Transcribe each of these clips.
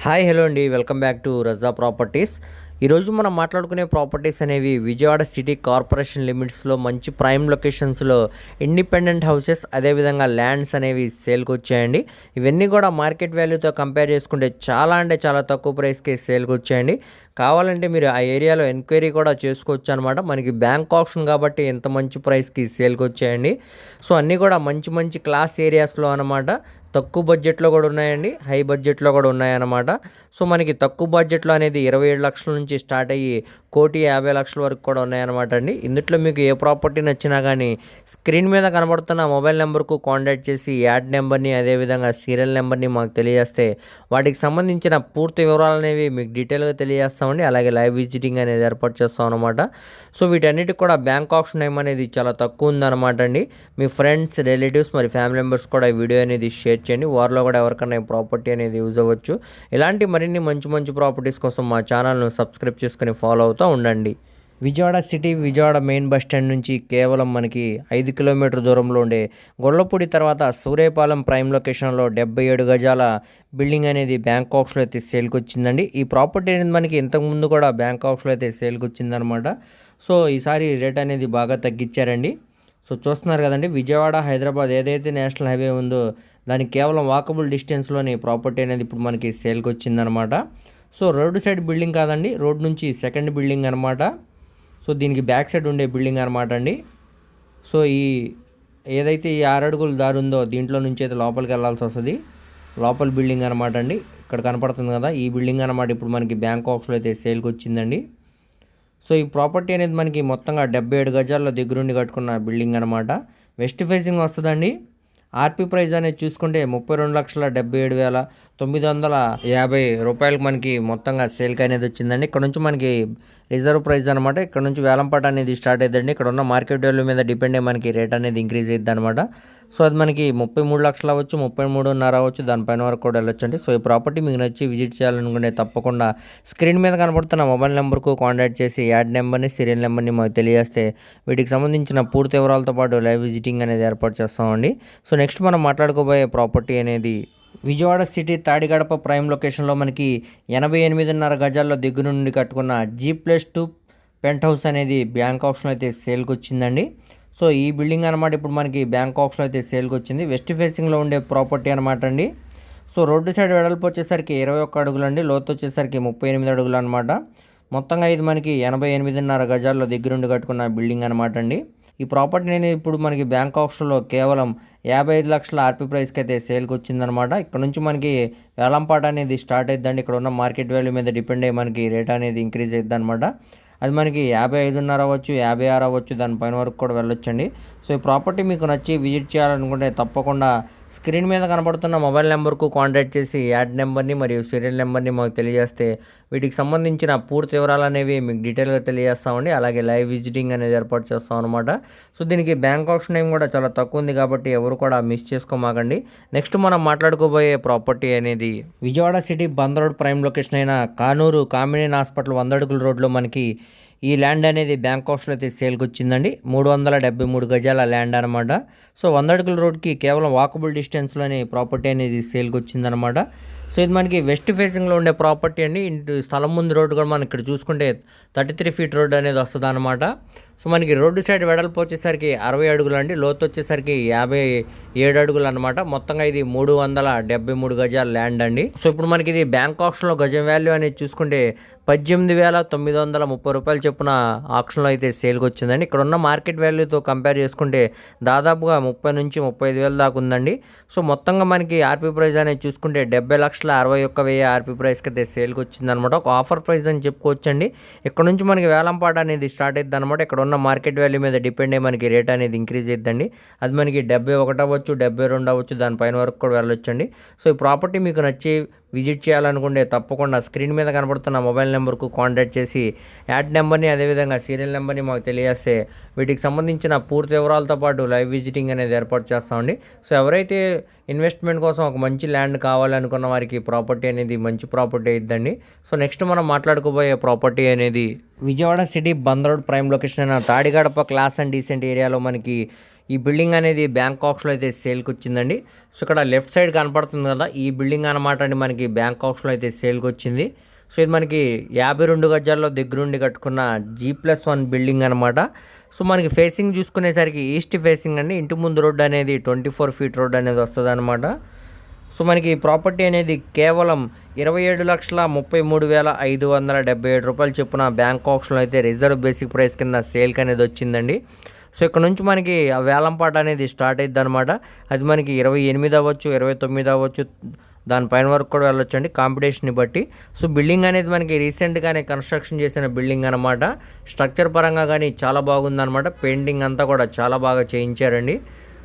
Hi hello అండి. Welcome back to Raza properties. ఈరోజు మనం మాట్లాడుకునే ప్రాపర్టీస్ అనేవి విజయవాడ సిటీ కార్పొరేషన్ లిమిట్స్లో మంచి ప్రైమ్ లొకేషన్స్లో ఇండిపెండెంట్ హౌసెస్ అదేవిధంగా ల్యాండ్స్ అనేవి సేల్కి వచ్చాయండి. ఇవన్నీ కూడా మార్కెట్ వాల్యూతో కంపేర్ చేసుకుంటే చాలా అంటే చాలా తక్కువ ప్రైస్కి సేల్కి వచ్చాయండి. కావాలంటే మీరు ఆ ఏరియాలో ఎంక్వైరీ కూడా చేసుకోవచ్చు అనమాట మనకి బ్యాంక్ ఆప్షన్ కాబట్టి ఎంత మంచి ప్రైస్కి సేల్కి వచ్చాయండి. సో అన్నీ కూడా మంచి మంచి క్లాస్ ఏరియాస్లో అనమాట తక్కువ బడ్జెట్లో కూడా ఉన్నాయండి హై బడ్జెట్లో కూడా ఉన్నాయన్నమాట. సో మనకి తక్కువ బడ్జెట్లో అనేది ఇరవై ఏడు లక్షల నుంచి స్టార్ట్ అయ్యి కోటి యాభై లక్షల వరకు కూడా ఉన్నాయన్నమాట అండి. ఇందుట్లో మీకు ఏ ప్రాపర్టీ నచ్చినా కానీ స్క్రీన్ మీద కనబడుతున్న మొబైల్ నెంబర్కు కాంటాక్ట్ చేసి యాడ్ నెంబర్ని అదేవిధంగా సీరియల్ నెంబర్ని మాకు తెలియజేస్తే వాటికి సంబంధించిన పూర్తి వివరాలు అనేవి మీకు డీటెయిల్గా తెలియజేస్తామండి. అలాగే లైవ్ విజిటింగ్ అనేది ఏర్పాటు చేస్తాం అనమాట సో వీటన్నిటికి కూడా బ్యాంక్ ఆప్షన్ టైం అనేది చాలా తక్కువ ఉందన్నమాట అండి. మీ ఫ్రెండ్స్ రిలేటివ్స్ మరి ఫ్యామిలీ మెంబర్స్ కూడా ఈ వీడియో అనేది షేర్ చేయండి. వారిలో కూడా ఎవరికైనా ప్రాపర్టీ అనేది యూజ్ అవ్వచ్చు. ఇలాంటి మరిన్ని మంచి మంచి ప్రాపర్టీస్ కోసం మా ఛానల్ను సబ్స్క్రైబ్ చేసుకుని ఫాలో అవుతూ ఉండండి. Vijayawada city Vijayawada main bus stand నుంచి కేవలం మనకి ఐదు కిలోమీటర్ దూరంలో ఉండే గొల్లపూడి తర్వాత సూర్యపాలెం ప్రైమ్ లొకేషన్లో డెబ్బై ఏడు గజాల బిల్డింగ్ అనేది బ్యాంకాక్స్లో అయితే సేల్కి వచ్చిందండి. ఈ ప్రాపర్టీ అనేది మనకి ఇంతకుముందు కూడా బ్యాంకాక్స్లో అయితే సేల్కి వచ్చిందనమాట. సో ఈసారి రేట్ అనేది బాగా తగ్గించారండి. సో చూస్తున్నారు కదండి విజయవాడ హైదరాబాద్ ఏదైతే నేషనల్ హైవే ఉందో దానికి కేవలం వాకబుల్ డిస్టెన్స్లోని ప్రాపర్టీ అనేది ఇప్పుడు మనకి సేల్కి వచ్చిందనమాట. సో రోడ్డు సైడ్ బిల్డింగ్ కాదండి రోడ్ నుంచి సెకండ్ బిల్డింగ్ అనమాట సో దీనికి బ్యాక్ సైడ్ ఉండే బిల్డింగ్ అనమాట అండి. సో ఈ ఏదైతే ఈ ఆరడుగుల దారి ఉందో దీంట్లో నుంచి అయితే లోపలికి వెళ్ళాల్సి వస్తుంది. లోపల బిల్డింగ్ అనమాట అండి. ఇక్కడ కనపడుతుంది కదా ఈ బిల్డింగ్ అనమాట ఇప్పుడు మనకి బ్యాంకాక్స్లో అయితే సేల్కి వచ్చిందండి. సో ఈ ప్రాపర్టీ అనేది మనకి మొత్తంగా డెబ్బై ఏడు గజాల్లో దగ్గరుండి కట్టుకున్న బిల్డింగ్ అనమాట వెస్ట్ ఫేసింగ్ వస్తుందండి. ఆర్పి ప్రైజ్ అనేది చూసుకుంటే ముప్పై రెండు లక్షల డెబ్బై ఏడు వేల తొమ్మిది వందల యాభై రూపాయలకు మనకి మొత్తంగా సేల్కి అనేది వచ్చిందండి. ఇక్కడ నుంచి మనకి రిజర్వ్ ప్రైస్ అనమాట ఇక్కడ నుంచి వేలంపాట అనేది స్టార్ట్ అవుతుందండి ఇక్కడ ఉన్న మార్కెట్ వాల్యూ మీద డిపెండ్ అయ్యి మనకి రేట్ అనేది ఇంక్రీజ్ అవుతుంది అనమాట సో అది మనకి ముప్పై మూడు లక్షలు అవ్వచ్చు ముప్పై మూడున్నర అవ్వచ్చు దానిపైన వరకు కూడా వెళ్ళొచ్చండి. సో ఈ ప్రాపర్టీ మీకు నచ్చి విజిట్ చేయాలనుకుంటే తప్పకుండా స్క్రీన్ మీద కనబడుతున్న మొబైల్ నెంబర్కు కాంటాక్ట్ చేసి యాడ్ నెంబర్ని సీరియల్ నెంబర్ని మాకు తెలియజేస్తే వీటికి సంబంధించిన పూర్తి వివరాలతో పాటు లైవ్ విజిటింగ్ అనేది ఏర్పాటు చేస్తామండి. సో నెక్స్ట్ మనం మాట్లాడుకోబోయే ప్రాపర్టీ అనేది విజయవాడ సిటీ తాడిగడప ప్రైమ్ లొకేషన్లో మనకి ఎనభై ఎనిమిదిన్నర గజాల్లో దగ్గర నుండి కట్టుకున్న G plus two pent house అనేది బ్యాంక్ ఆప్షన్ అయితే సేల్కి వచ్చిందండి. సో ఈ బిల్డింగ్ అనమాట ఇప్పుడు మనకి బ్యాంక్ అయితే సేల్కి వచ్చింది. వెస్ట్ ఫేసింగ్లో ఉండే ప్రాపర్టీ అనమాట అండి. సో రోడ్డు సైడ్ వెడల్పు వచ్చేసరికి ఇరవై ఒక్క అడుగులు అండి. లోతు వచ్చేసరికి ముప్పై ఎనిమిది అడుగులు అనమాట మొత్తంగా ఇది మనకి ఎనభై ఎనిమిదిన్నర గజాల్లో దగ్గరుండి కట్టుకున్న బిల్డింగ్ అనమాట అండి. ఈ ప్రాపర్టీ అనేది ఇప్పుడు మనకి బ్యాంక్ ఆప్షన్లో కేవలం యాభై ఐదు లక్షల ఆర్పీ ప్రైస్కి అయితే సేల్కి వచ్చిందనమాట ఇక్కడ నుంచి మనకి వేలంపాట అనేది స్టార్ట్ అయిద్దండి. ఇక్కడ ఉన్న మార్కెట్ వాల్యూ మీద డిపెండ్ అయ్యి మనకి రేట్ అనేది ఇంక్రీజ్ అయిద్ది అనమాట అది మనకి యాభై ఐదున్నర అవ్వచ్చు యాభై ఆరు అవ్వచ్చు దానిపైన వరకు కూడా వెళ్ళొచ్చండి. సో ఈ ప్రాపర్టీ మీకు నచ్చి విజిట్ చేయాలనుకుంటే తప్పకుండా స్క్రీన్ మీద కనబడుతున్న మొబైల్ నెంబర్కు కాంటాక్ట్ చేసి యాడ్ నెంబర్ని మరియు సీరియల్ నెంబర్ని మాకు తెలియజేస్తే వీటికి సంబంధించిన పూర్తి వివరాలు అనేవి మీకు డీటెయిల్గా తెలియజేస్తామండి. అలాగే లైవ్ విజిటింగ్ అనేది ఏర్పాటు చేస్తాం అనమాట సో దీనికి బ్యాంక్ ఆప్షన్ టైం కూడా చాలా తక్కువ ఉంది కాబట్టి ఎవరు కూడా మిస్ చేసుకోమాకండి. నెక్స్ట్ మనం మాట్లాడుకోబోయే ప్రాపర్టీ అనేది Vijayawada city bund road prime location అయిన కానూరు కామినేని హాస్పిటల్ వంద అడుగుల రోడ్లో మనకి ఈ ల్యాండ్ అనేది బ్యాంక్ ఆప్షన్ అయితే సేల్కి వచ్చిందండి. మూడు వందల డెబ్బై మూడు గజాల ల్యాండ్ అనమాట సో వంద అడుగుల రోడ్కి కేవలం వాకబుల్ డిస్టెన్స్లోనే ప్రాపర్టీ అనేది సేల్కి వచ్చిందనమాట సో ఇది మనకి వెస్ట్ ఫేసింగ్లో ఉండే ప్రాపర్టీ అండి. ఇంటి స్థలం ముందు రోడ్డు కూడా మనం ఇక్కడ చూసుకుంటే థర్టీ త్రీ ఫీట్ రోడ్ అనేది వస్తుంది అనమాట సో మనకి రోడ్డు సైడ్ వెడల్పు వచ్చేసరికి అరవై అడుగులు అండి లోతు వచ్చేసరికి యాభై ఏడు అడుగులు అనమాట మొత్తంగా ఇది మూడు వందల డెబ్బై మూడు గజాల ల్యాండ్ అండి. సో ఇప్పుడు మనకి ఇది బ్యాంక్ ఆప్షన్లో గజం వాల్యూ అనేది చూసుకుంటే పద్దెనిమిది వేల తొమ్మిది వందల ముప్పై రూపాయలు చొప్పున ఆప్షన్లో అయితే సేల్కి వచ్చిందండి. ఇక్కడ ఉన్న మార్కెట్ వాల్యూతో కంపేర్ చేసుకుంటే దాదాపుగా ముప్పై నుంచి ముప్పై ఐదు వేల దాకా ఉందండి. సో మొత్తంగా మనకి ఆర్పీ ప్రైస్ అనేది చూసుకుంటే డెబ్బై లక్షల అరవై ఒక్క వెయ్యి ఆర్పీ ప్రైస్కి అయితే సేల్కి వచ్చిందనమాట ఒక ఆఫర్ ప్రైస్ అని చెప్పుకోవచ్చండి. ఇక్కడ నుంచి మనకి వేలంపాట అనేది స్టార్ట్ అయింది అనమాట ఇక్కడ ఉన్న మార్కెట్ వాల్యూ మీద డిపెండ్ అయ్యి మనకి రేట్ అనేది ఇంక్రీజ్ అవుతుందండి అది మనకి డెబ్బై ఒకటి అవ్వచ్చు డెబ్బై రెండు అవ్వచ్చు దానిపైన వరకు కూడా వెళ్ళొచ్చండి. సో ఈ ప్రాపర్టీ మీకు నచ్చి విజిట్ చేయాలనుకుంటే తప్పకుండా స్క్రీన్ మీద కనబడుతున్న మొబైల్ నెంబర్కు కాంటాక్ట్ చేసి యాడ్ నెంబర్ని అదేవిధంగా సీరియల్ నెంబర్ని మాకు తెలియజేస్తే వీటికి సంబంధించిన పూర్తి వివరాలతో పాటు లైవ్ విజిటింగ్ అనేది ఏర్పాటు చేస్తామండి సో ఎవరైతే ఇన్వెస్ట్మెంట్ కోసం ఒక మంచి ల్యాండ్ కావాలనుకున్న వారికి ప్రాపర్టీ అనేది మంచి ప్రాపర్టీ అయిద్దండి. సో నెక్స్ట్ మనం మాట్లాడుకోబోయే ప్రాపర్టీ అనేది Vijayawada city bund road prime location అయిన తాడిగడప క్లాస్ అండ్ డీసెంట్ ఏరియాలో మనకి ఈ బిల్డింగ్ అనేది బ్యాంకాక్స్లో అయితే సేల్కి వచ్చిందండి సో ఇక్కడ లెఫ్ట్ సైడ్ కనపడుతుంది కదా ఈ బిల్డింగ్ అనమాట అండి మనకి బ్యాంకాక్స్లో అయితే సేల్కి వచ్చింది సో ఇది మనకి యాభై రెండు గజాల్లో దగ్గరుండి కట్టుకున్న జీ ప్లస్ వన్ బిల్డింగ్ అనమాట సో మనకి ఫేసింగ్ చూసుకునేసరికి ఈస్ట్ ఫేసింగ్ అండి. ఇంటి ముందు రోడ్డు అనేది ట్వంటీ ఫోర్ ఫీట్ రోడ్ అనేది వస్తుంది అనమాట సో మనకి ప్రాపర్టీ అనేది కేవలం ఇరవై ఏడు లక్షల ముప్పై మూడు వేల ఐదు వందల డెబ్బై ఏడు రూపాయలు చొప్పున ఆప్షన్లో అయితే రిజర్వ్ బేసిక్ ప్రైస్ కింద సేల్కి అనేది వచ్చిందండి. సో ఇక్కడ నుంచి మనకి ఆ వేలంపాట అనేది స్టార్ట్ అయ్యిద్ది అనమాట అది మనకి ఇరవై ఎనిమిది అవ్వచ్చు ఇరవై తొమ్మిది అవ్వచ్చు దానిపైన వరకు కూడా వెళ్ళొచ్చు అండి కాంపిటీషన్ని బట్టి. సో బిల్డింగ్ అనేది మనకి రీసెంట్గానే కన్స్ట్రక్షన్ చేసిన బిల్డింగ్ అనమాట స్ట్రక్చర్ పరంగా కానీ చాలా బాగుందనమాట పెయింటింగ్ అంతా కూడా చాలా బాగా చేయించారండి.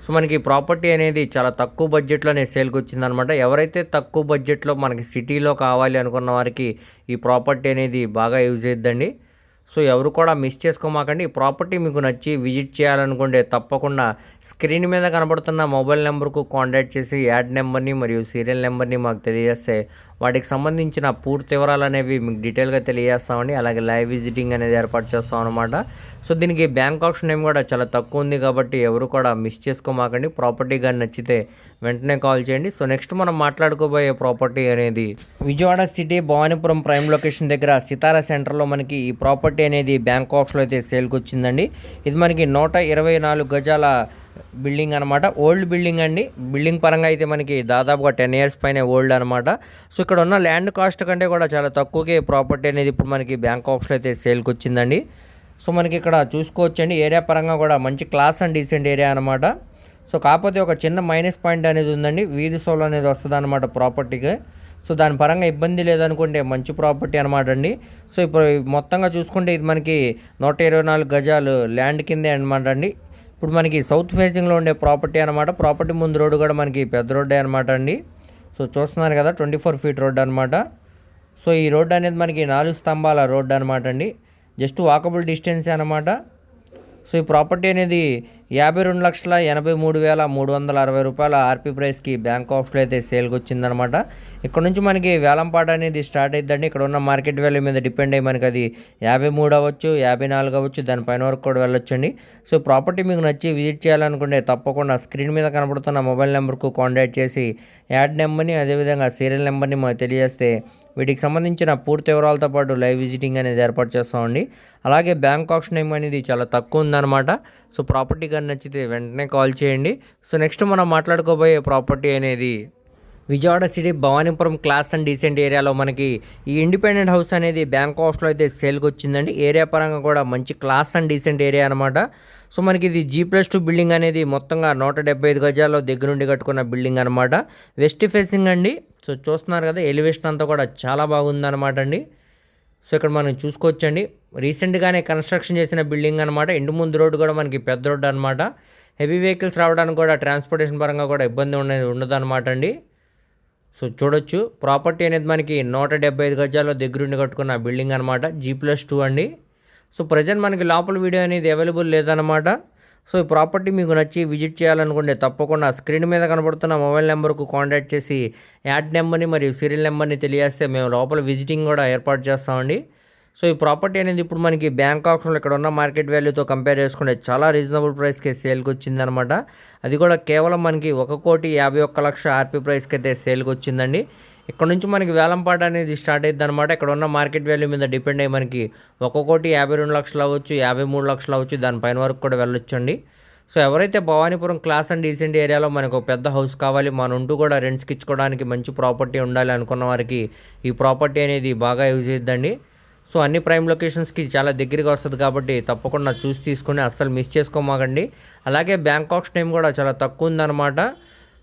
సో మనకి ప్రాపర్టీ అనేది చాలా తక్కువ బడ్జెట్లోనే సేల్కి వచ్చిందనమాట ఎవరైతే తక్కువ బడ్జెట్లో మనకి సిటీలో కావాలి అనుకున్న వారికి ఈ ప్రాపర్టీ అనేది బాగా యూజ్ అవుతుందండి సో ఎవరు కూడా మిస్ చేసుకోమాకండి. ఈ ప్రాపర్టీ మీకు నచ్చి విజిట్ చేయాలనుకుంటే తప్పకుండా స్క్రీన్ మీద కనబడుతున్న మొబైల్ నెంబర్కు కాంటాక్ట్ చేసి యాడ్ నెంబర్ని మరియు సీరియల్ నెంబర్ని మాకు తెలియజేస్తే వాటికి సంబంధించిన పూర్తి వివరాలు అనేవి మీకు డీటెయిల్గా తెలియజేస్తామండి. అలాగే లైవ్ విజిటింగ్ అనేది ఏర్పాటు చేస్తాం అనమాట సో దీనికి బ్యాంక్ ఆప్షన్ ఏమి కూడా చాలా తక్కువ ఉంది కాబట్టి ఎవరు కూడా మిస్ చేసుకోమాకండి. ప్రాపర్టీ కానీ నచ్చితే వెంటనే కాల్ చేయండి. సో నెక్స్ట్ మనం మాట్లాడుకోబోయే ప్రాపర్టీ అనేది Vijayawada city Bhavanipuram prime location దగ్గర సితారా సెంటర్లో మనకి ఈ ప్రాపర్టీ అనేది బ్యాంక్ ఆప్షన్లో అయితే సేల్కి వచ్చిందండి. ఇది మనకి నూట ఇరవై నాలుగు గజాల బిల్డింగ్ అనమాట ఓల్డ్ బిల్డింగ్ అండి. బిల్డింగ్ పరంగా అయితే మనకి దాదాపుగా టెన్ ఇయర్స్ పైన ఓల్డ్ అనమాట సో ఇక్కడ ఉన్న ల్యాండ్ కాస్ట్ కంటే కూడా చాలా తక్కువకే ప్రాపర్టీ అనేది ఇప్పుడు మనకి బ్యాంకాక్స్లో అయితే సేల్కి వచ్చిందండి. సో మనకి ఇక్కడ చూసుకోవచ్చండి. ఏరియా పరంగా కూడా మంచి క్లాస్ అండ్ డీసెంట్ ఏరియా అనమాట సో కాకపోతే ఒక చిన్న మైనస్ పాయింట్ అనేది ఉందండి. వీధి సోల్ అనేది వస్తుంది అనమాట ప్రాపర్టీకి. సో దాని పరంగా ఇబ్బంది లేదనుకుంటే మంచి ప్రాపర్టీ అనమాట అండి. సో ఇప్పుడు మొత్తంగా చూసుకుంటే ఇది మనకి నూట ఇరవై నాలుగు గజాలు ల్యాండ్ కిందే అనమాట అండి. ఇప్పుడు మనకి సౌత్ ఫేసింగ్లో ఉండే ప్రాపర్టీ అనమాట ప్రాపర్టీ ముందు రోడ్డు కూడా మనకి పెద్ద రోడ్డే అనమాట అండి. సో చూస్తున్నారు కదా ట్వంటీ ఫోర్ ఫీట్ రోడ్ అనమాట సో ఈ రోడ్డు అనేది మనకి నాలుగు స్తంభాల రోడ్డు అనమాట అండి. జస్ట్ వాకబుల్ డిస్టెన్స్ అనమాట సో ఈ ప్రాపర్టీ అనేది యాభై రెండు లక్షల ఎనభై మూడు వేల మూడు వందల అరవై రూపాయల ఆర్పీ ప్రైస్కి బ్యాంక్ ఆఫ్స్లో అయితే సేల్కి వచ్చిందనమాట ఇక్కడ నుంచి మనకి వేలంపాట అనేది స్టార్ట్ అయిద్దండి. ఇక్కడ ఉన్న మార్కెట్ వాల్యూ మీద డిపెండ్ అయ్యి మనకి అది యాభై మూడు అవ్వచ్చు యాభై నాలుగు అవ్వచ్చు దానిపైన వరకు కూడా వెళ్ళొచ్చండి. సో ప్రాపర్టీ మీకు నచ్చి విజిట్ చేయాలనుకుంటే తప్పకుండా స్క్రీన్ మీద కనబడుతున్న మొబైల్ నెంబర్కు కాంటాక్ట్ చేసి యాడ్ నెంబర్ని అదేవిధంగా సీరియల్ నెంబర్ని మాకు తెలియజేస్తే వీటికి సంబంధించిన పూర్తి వివరాలతో పాటు లైవ్ విజిటింగ్ అనేది ఏర్పాటు చేస్తామండి. అలాగే బ్యాంక్ ఆప్షన్ ఏం అనేది చాలా తక్కువ ఉందన్నమాట. సో ప్రాపర్టీ కానీ నచ్చితే వెంటనే కాల్ చేయండి. సో నెక్స్ట్ మనం మాట్లాడుకోబోయే ప్రాపర్టీ అనేది Vijayawada city Bhavanipuram class and decent ఏరియాలో మనకి ఈ ఇండిపెండెంట్ హౌస్ అనేది బ్యాంక్ హౌస్లో అయితే సేల్కి వచ్చిందండి. ఏరియా పరంగా కూడా మంచి క్లాస్ అండ్ డీసెంట్ ఏరియా అనమాట సో మనకి ఇది జీ ప్లస్ టూ బిల్డింగ్ అనేది మొత్తంగా నూట డెబ్బై ఐదు గజాల్లో దగ్గరుండి కట్టుకున్న బిల్డింగ్ అనమాట వెస్ట్ ఫేసింగ్ అండి. సో చూస్తున్నారు కదా ఎలివేషన్ అంతా కూడా చాలా బాగుందన్నమాట అండి. సో ఇక్కడ మనం చూసుకోవచ్చండి. రీసెంట్గానే కన్స్ట్రక్షన్ చేసిన బిల్డింగ్ అనమాట ఇంటి ముందు రోడ్డు కూడా మనకి పెద్ద రోడ్డు అనమాట హెవీ వెహికల్స్ రావడానికి కూడా ట్రాన్స్పోర్టేషన్ పరంగా కూడా ఇబ్బంది ఉండదు ఉండదు అనమాట అండి. సో చూడొచ్చు. ప్రాపర్టీ అనేది మనకి నూట డెబ్బై ఐదు గజాల్లో దగ్గరుండి కట్టుకున్న బిల్డింగ్ అనమాట జీ ప్లస్ టూ అండి. సో ప్రజెంట్ మనకి లోపల వీడియో అనేది అవైలబుల్ లేదనమాట సో ఈ ప్రాపర్టీ మీకు నచ్చి విజిట్ చేయాలనుకుంటే తప్పకుండా స్క్రీన్ మీద కనబడుతున్న మొబైల్ నెంబర్కు కాంటాక్ట్ చేసి యాడ్ నెంబర్ని మరియు సీరియల్ నెంబర్ని తెలియజేస్తే మేము లోపల విజిటింగ్ కూడా ఏర్పాటు చేస్తామండి. సో ఈ ప్రాపర్టీ అనేది ఇప్పుడు మనకి బ్యాంక్ ఆప్షన్లో ఇక్కడ ఉన్న మార్కెట్ వాల్యూతో కంపేర్ చేసుకుంటే చాలా రీజనబుల్ ప్రైస్కి సేల్కి వచ్చిందనమాట అది కూడా కేవలం మనకి ఒక కోటి యాభై ఒక్క లక్ష ఆర్పీ ప్రైస్కి అయితే సేల్కి వచ్చిందండి. ఇక్కడ నుంచి మనకి వేలంపాట అనేది స్టార్ట్ అయ్యింది అనమాట ఇక్కడ ఉన్న మార్కెట్ వాల్యూ మీద డిపెండ్ అయ్యి మనకి ఒక్కొక్కటి యాభై రెండు లక్షలు అవ్వచ్చు యాభై మూడు లక్షలు అవ్వచ్చు దానిపైన వరకు కూడా వెళ్ళొచ్చండి. సో ఎవరైతే భవానీపురం క్లాస్ అండ్ డీసెంట్ ఏరియాలో మనకు ఒక పెద్ద హౌస్ కావాలి మన ఉంటూ కూడా రెంట్స్కి ఇచ్చుకోవడానికి మంచి ప్రాపర్టీ ఉండాలి అనుకున్న వారికి ఈ ప్రాపర్టీ అనేది బాగా యూజ్ అవుతుందండి సో అన్ని ప్రైమ్ లొకేషన్స్కి చాలా దగ్గరగా వస్తుంది కాబట్టి తప్పకుండా చూసి తీసుకుని అస్సలు మిస్ చేసుకోమాకండి. అలాగే బ్యాంకాక్స్ టైం కూడా చాలా తక్కువ ఉందన్నమాట.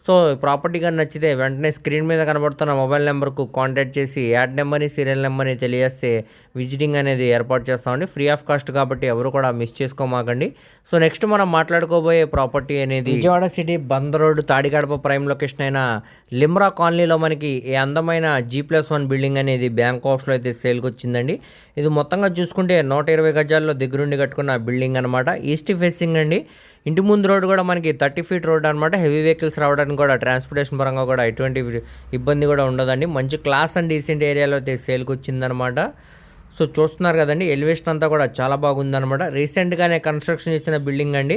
సో ప్రాపర్టీ కానీ నచ్చితే వెంటనే స్క్రీన్ మీద కనబడుతున్న మొబైల్ నెంబర్కు కాంటాక్ట్ చేసి యాడ్ నెంబర్ని సీరియల్ నెంబర్ని తెలియజేస్తే విజిటింగ్ అనేది ఏర్పాటు చేస్తామండి. ఫ్రీ ఆఫ్ కాస్ట్ కాబట్టి ఎవరు కూడా మిస్ చేసుకోమాకండి. సో నెక్స్ట్ మనం మాట్లాడుకోబోయే ప్రాపర్టీ అనేది Vijayawada city bund road Tadigadapa prime location అయిన లిమ్రా కాలనీలో మనకి ఈ అందమైన జీ ప్లస్ వన్ బిల్డింగ్ అనేది బ్యాంక్ హౌస్లో అయితే సేల్కి వచ్చిందండి. ఇది మొత్తంగా చూసుకుంటే నూట ఇరవై గజాల్లో దగ్గరుండి కట్టుకున్న బిల్డింగ్ అనమాట ఈస్ట్ ఫేసింగ్ అండి. ఇంటి ముందు రోడ్ కూడా మనకి థర్టీ ఫీట్ రోడ్ అనమాట హెవీ వెహికల్స్ రావడానికి కూడా ట్రాన్స్పోర్టేషన్ పరంగా కూడా ఎటువంటి ఇబ్బంది కూడా ఉండదండి. మంచి క్లాస్ అండ్ డీసెంట్ ఏరియాలో అయితే సేల్కి వచ్చిందనమాట సో చూస్తున్నారు కదండి ఎలివేషన్ అంతా కూడా చాలా బాగుందనమాట రీసెంట్గానే కన్స్ట్రక్షన్ చేసిన బిల్డింగ్ అండి.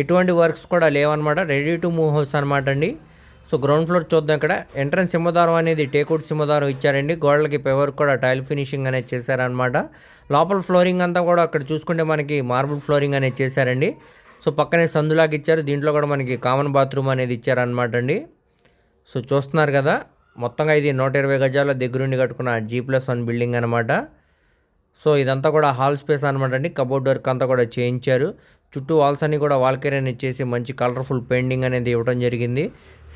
ఎటువంటి వర్క్స్ కూడా లేవన్నమాట. రెడీ టు మూవ్ హౌస్ అనమాట అండి. సో గ్రౌండ్ ఫ్లోర్ చూద్దాం ఇక్కడ. ఎంట్రన్స్ సింహదారం అనేది టేకౌట్ సింహదారం ఇచ్చారండి. గోడలకి పెవర్ కూడా టైల్ ఫినిషింగ్ అనేది చేశారనమాట లోపల ఫ్లోరింగ్ అంతా కూడా అక్కడ చూసుకుంటే మనకి మార్బుల్ ఫ్లోరింగ్ అనేది చేశారండి. సో పక్కనే సందులాగా ఇచ్చారు. దీంట్లో కూడా మనకి కామన్ బాత్రూమ్ అనేది ఇచ్చారనమాట అండి. సో చూస్తున్నారు కదా మొత్తంగా ఇది నూట ఇరవై గజాల దగ్గరుండి కట్టుకున్న జీ ప్లస్ వన్ బిల్డింగ్ అనమాట సో ఇదంతా కూడా హాల్ స్పేస్ అనమాట అండి. కబోర్డ్ వర్క్ అంతా కూడా చేయించారు. చుట్టూ వాల్స్ అన్ని కూడా వాల్కేరియన్ ఇచ్చేసి మంచి కలర్ఫుల్ పెయింటింగ్ అనేది ఇవ్వడం జరిగింది.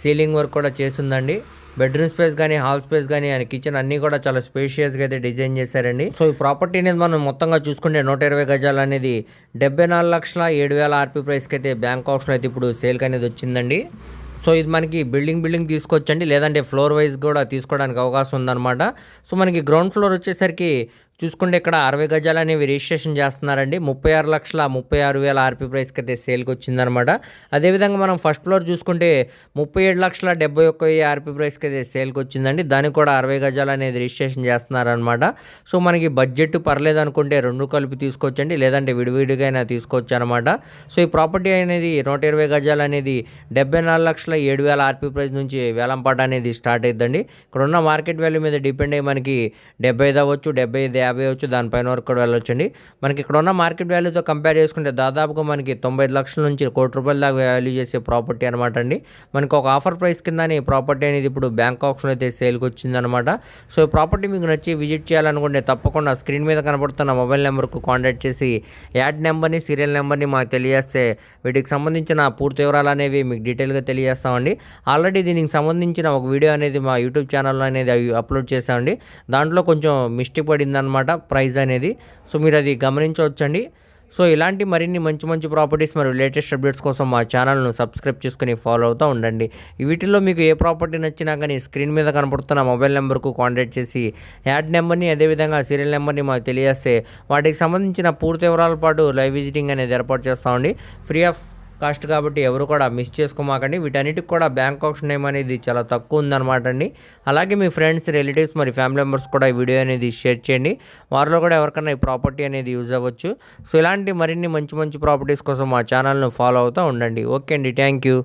సీలింగ్ వర్క్ కూడా చేసిందండి బెడ్రూమ్ స్పేస్ కానీ హాల్ స్పేస్ కానీ ఆయన కిచెన్ అన్నీ కూడా చాలా స్పేషియస్గా అయితే డిజైన్ చేశారండి. సో ఈ ప్రాపర్టీ అనేది మనం మొత్తంగా చూసుకుంటే నూట ఇరవై గజాలు అనేది డెబ్బై నాలుగు లక్షల ఏడు వేల ఆర్పీ ప్రైస్కి అయితే బ్యాంక్ ఆప్షన్ అయితే ఇప్పుడు సేల్కి అనేది వచ్చిందండి. సో ఇది మనకి బిల్డింగ్ బిల్డింగ్ తీసుకొచ్చండి. లేదంటే ఫ్లోర్ వైజ్ కూడా తీసుకోవడానికి అవకాశం ఉందన్నమాట. సో మనకి గ్రౌండ్ ఫ్లోర్ వచ్చేసరికి చూసుకుంటే ఇక్కడ అరవై గజాలు అనేవి రిజిస్ట్రేషన్ చేస్తున్నారండి. ముప్పై ఆరు లక్షల ముప్పై ఆరు వేల ఆర్పీ ప్రైస్కి అయితే సేల్కి వచ్చిందనమాట అదేవిధంగా మనం ఫస్ట్ ఫ్లోర్ చూసుకుంటే ముప్పై ఏడు లక్షల డెబ్బై ఒక్క వెయ్యి ఆర్పీ ప్రైస్కి అయితే సేల్కి వచ్చిందండి. దానికి కూడా అరవై గజాలు అనేది రిజిస్ట్రేషన్ చేస్తున్నారనమాట సో మనకి బడ్జెట్ పర్లేదు అనుకుంటే రెండు కలిపి తీసుకోవచ్చండి. లేదంటే విడివిడిగా అయినా తీసుకోవచ్చు అనమాట సో ఈ ప్రాపర్టీ అనేది నూట ఇరవై గజాలు అనేది డెబ్బై నాలుగు లక్షల ఏడు వేల ఆర్పీ ప్రైస్ నుంచి వేలంపాట అనేది స్టార్ట్ అవుతుందండి ఇక్కడ ఉన్న మార్కెట్ వాల్యూ మీద డిపెండ్ అయ్యి మనకి డెబ్బై ఐదు అవ్వచ్చు డెబ్బై ఐదు యాభై అవ్వచ్చు దానిపైన వరకు కూడా వెళ్ళొచ్చండి. మనకి ఇక్కడ ఉన్న మార్కెట్ వాల్యూతో కంపేర్ చేసుకుంటే దాదాపుగా మనకి తొంభై లక్షల నుంచి కోటి రూపాయల దాకా వాల్యూ చేసే ప్రాపర్టీ అనమాట అండి. మనకి ఒక ఆఫర్ ప్రైస్ కింద ఈ ప్రాపర్టీ అనేది ఇప్పుడు బ్యాంక్ ఆప్షన్ అయితే సేల్కి వచ్చిందనమాట సో ఈ ప్రాపర్టీ మీకు నచ్చి విజిట్ చేయాలనుకుంటే తప్పకుండా స్క్రీన్ మీద కనబడుతున్న మొబైల్ నెంబర్కు కాంటాక్ట్ చేసి యాడ్ నెంబర్ని సీరియల్ నెంబర్ని మాకు తెలియజేస్తే వీటికి సంబంధించిన పూర్తి వివరాలు అనేవి మీకు డీటెయిల్గా తెలియజేస్తామండి. ఆల్రెడీ దీనికి సంబంధించిన ఒక వీడియో అనేది మా యూట్యూబ్ ఛానల్లో అనేది అవి అప్లోడ్ చేశామండి. దాంట్లో కొంచెం మిస్టేక్ పడిందనమాట ప్రైస్ అనేది. సో మీరు అది గమనించవచ్చండి. సో ఇలాంటి మరిన్ని మంచి మంచి ప్రాపర్టీస్ మరియు లేటెస్ట్ అప్డేట్స్ కోసం మా ఛానల్ను సబ్స్క్రైబ్ చేసుకుని ఫాలో అవుతూ ఉండండి. వీటిల్లో మీకు ఏ ప్రాపర్టీ నచ్చినా కానీ స్క్రీన్ మీద కనపడుతున్న మొబైల్ నెంబర్కు కాంటాక్ట్ చేసి యాడ్ నెంబర్ని అదేవిధంగా సీరియల్ నెంబర్ని మాకు తెలియజేస్తే వాటికి సంబంధించిన పూర్తి వివరాల పాటు లైవ్ విజిటింగ్ అనేది ఏర్పాటు చేస్తామండి ఫ్రీ ఆఫ్ కాస్ట్ కాబట్టి ఎవరు కూడా మిస్ చేసుకోమాకండి. వీటన్నిటికి కూడా బ్యాంక్ ఆప్షన్ నేమ్ అనేది చాలా తక్కువ ఉందన్నమాట అండి. అలాగే మీ ఫ్రెండ్స్ రిలేటివ్స్ మరి ఫ్యామిలీ మెంబర్స్ కూడా ఈ వీడియో అనేది షేర్ చేయండి. వారిలో కూడా ఎవరికైనా ఈ ప్రాపర్టీ అనేది యూజ్ అవ్వచ్చు. సో ఇలాంటి మరిన్ని మంచి మంచి ప్రాపర్టీస్ కోసం మా ఛానల్ను ఫాలో అవుతూ ఉండండి. ఓకే అండి. Thank you.